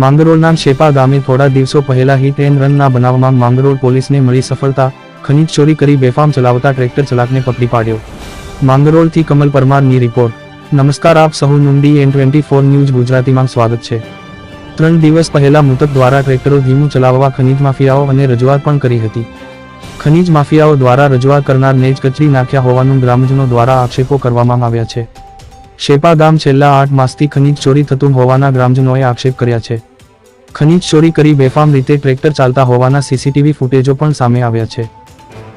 માંગરોળના શેપા ગામે થોડા દિવસો પહેલા હિટ એન્ડ રનના બનાવમાં માંગરોળ પોલીસને મળી સફળતા, ખનીજ ચોરી કરી બેફામ ચલાવતા ટ્રેક્ટર ચાલકને પકડી પાડ્યો. માંગરોળથી કમલ પરમારની રિપોર્ટ. નમસ્કાર આપ સહુ નુંડી એન ટ્વેન્ટી ફોર ન્યૂઝ ગુજરાતીમાં સ્વાગત છે. ત્રણ દિવસ પહેલા મૃતક દ્વારા ટ્રેક્ટરો ધીમું ચલાવવા ખનીજ માફિયાઓ અને રજૂઆત પણ કરી હતી. ખનીજ માફિયાઓ દ્વારા રજૂઆત કરનારને જ કચરી નાખ્યા હોવાનું ગ્રામજનો દ્વારા આક્ષેપો કરવામાં આવ્યા છે. શેપા ગામ છેલ્લા આઠ માસથી ખનીજ ચોરી થતું હોવાના ગ્રામજનોએ આક્ષેપ કર્યા છે. ખનીજ ચોરી કરી બેફામ રીતે ટ્રેક્ટર ચાલતા હોવાના સીસીટીવી ફૂટેજો પણ સામે આવ્યા છે.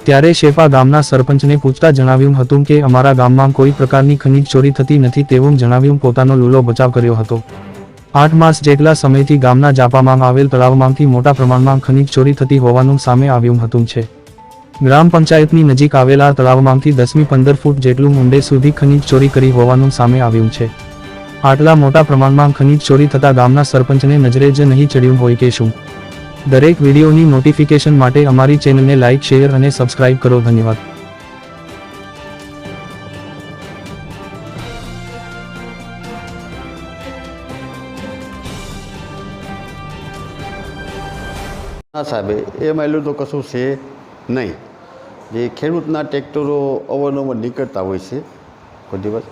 ત્યારે શેપા ગામના સરપંચને પૂછતા જણાવ્યું હતું કે, અમારા ગામમાં કોઈ પ્રકારની ખનીજ ચોરી થતી નથી, તેવું જણાવ્યું પોતાનો લૂલો બચાવ કર્યો હતો. આઠ માસ જેટલા સમયથી ગામના જાપામાં આવેલ તળાવમાંથી મોટા પ્રમાણમાં ખનીજ ચોરી થતી હોવાનું સામે આવ્યું હતું છે. ગ્રામ પંચાયતની નજીક આવેલા તળાવમાંથી દસમી પંદર ફૂટ જેટલું ઊંડે સુધી ખનીજ ચોરી કરી હોવાનું સામે આવ્યું છે. આટલા મોટા પ્રમાણમાં ખનીજ ચોરી થતા ગામના સરપંચને નજરે જ નહીં ચડ્યું હોય કે શું. દરેક વિડીયોની નોટિફિકેશન માટે અમારી ચેનલને લાઇક શેર અને સબસ્ક્રાઇબ કરો. ધન્યવાદ. સાહેબે સાહેબ, એ માયલું તો કશું છે નહીં. જે ખેડૂતના ટ્રેક્ટરો અવારનવાર નીકળતા હોય છે કોઈ દિવસ.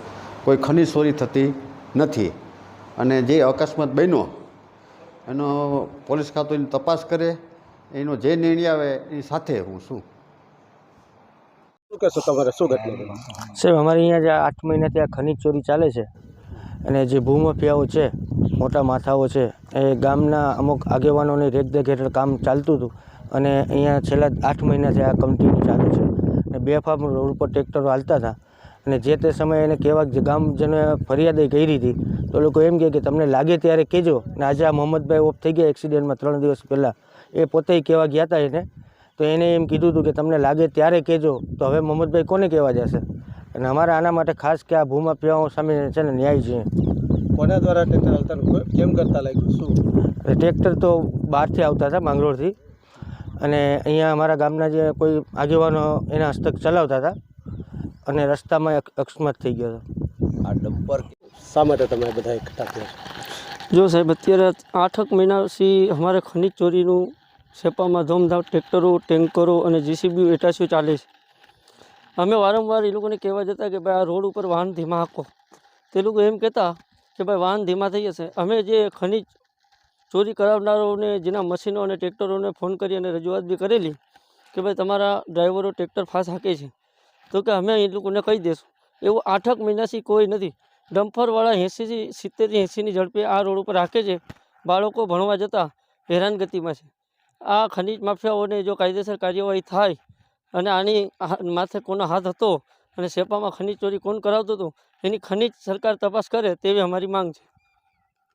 કોઈ ખનીજ ચોરી થતી નથી. અને જે અકસ્માત બન્યો એનો પોલીસ ખાતું એની તપાસ કરે એનો જે નિર્ણય આવે એની સાથે હું છું. શું કહેશો તમારે? શું ઘટના સાહેબ અમારે અહીંયા જે આઠ મહિનાથી આ ખનીજ ચોરી ચાલે છે અને જે ભૂમાફિયાઓ છે મોટા માથાઓ છે એ ગામના અમુક આગેવાનોની રેખદેખ હેઠળ કામ ચાલતું હતું. અને અહીંયા છેલ્લા આઠ મહિનાથી આ કન્ટિન્યુ ચાલુ છે. અને બેફામ રોડ ઉપર ટ્રેક્ટરો હાલતા હતા. અને જે તે સમયે એને કહેવા ગામજને ફરિયાદ કરી હતી તો લોકો એમ કહે કે તમને લાગે ત્યારે કહેજો. અને આજે આ મોહમ્મદભાઈ ઓફ થઈ ગયા એક્સિડન્ટમાં ત્રણ દિવસ પહેલાં. એ પોતે કહેવા ગયા હતા એને. તો એને એમ કીધું હતું કે તમને લાગે ત્યારે કહેજો. તો હવે મોહમ્મદભાઈ કોને કહેવા જશે? અને અમારે આના માટે ખાસ કે આ ભૂમાફિયાઓ સામે છે ને ન્યાય છે કોના દ્વારા ટ્રેક્ટર હાલતા કેમ કરતા લાગ્યું? શું? ટ્રેક્ટર તો બહારથી આવતા હતા માંગરોળથી. અને અહીંયા અમારા ગામના જે કોઈ આગેવાનો એના હસ્તક ચલાવતા હતા અને રસ્તામાં એક અકસ્માત થઈ ગયો હતો. આ ડમ્પર શા માટે તમે બધા એકઠા થયા જો સાહેબ અત્યારે આઠક મહિનાથી અમારે ખનિજ ચોરીનું સેપામાં ધૂમધામ ટ્રેક્ટરો ટેન્કરો અને જીસીબી એટાસીઓ ચાલે છે. અમે વારંવાર એ લોકોને કહેવા જતા કે ભાઈ આ રોડ ઉપર વાહન ધીમા હાંકો. તે લોકો એમ કહેતા કે ભાઈ વાહન ધીમા થઈ જશે. અમે જે ખનિજ ચોરી કરાવનારાઓને જેના મશીનો અને ટ્રેક્ટરોને ફોન કરી અને રજૂઆત બી કરેલી કે ભાઈ તમારા ડ્રાઈવરો ટ્રેક્ટર ફાસ હાંકે છે. તો કે અમે એ લોકોને કહી દઈશું એવું આઠક મહિનાથી કોઈ નથી. ડમ્ફરવાળા એંસીથી, સિત્તેરથી એંસીની ઝડપે આ રોડ ઉપર હાંકે છે. બાળકો ભણવા જતાં હેરાનગતિમાં છે. આ ખનિજ માફિયાઓને જો કાયદેસર કાર્યવાહી થાય અને આની માથે કોનો હાથ હતો અને સેપામાં ખનિજ ચોરી કોણ કરાવતું હતું, એની ખનિજ સરકાર તપાસ કરે તેવી અમારી માંગ છે.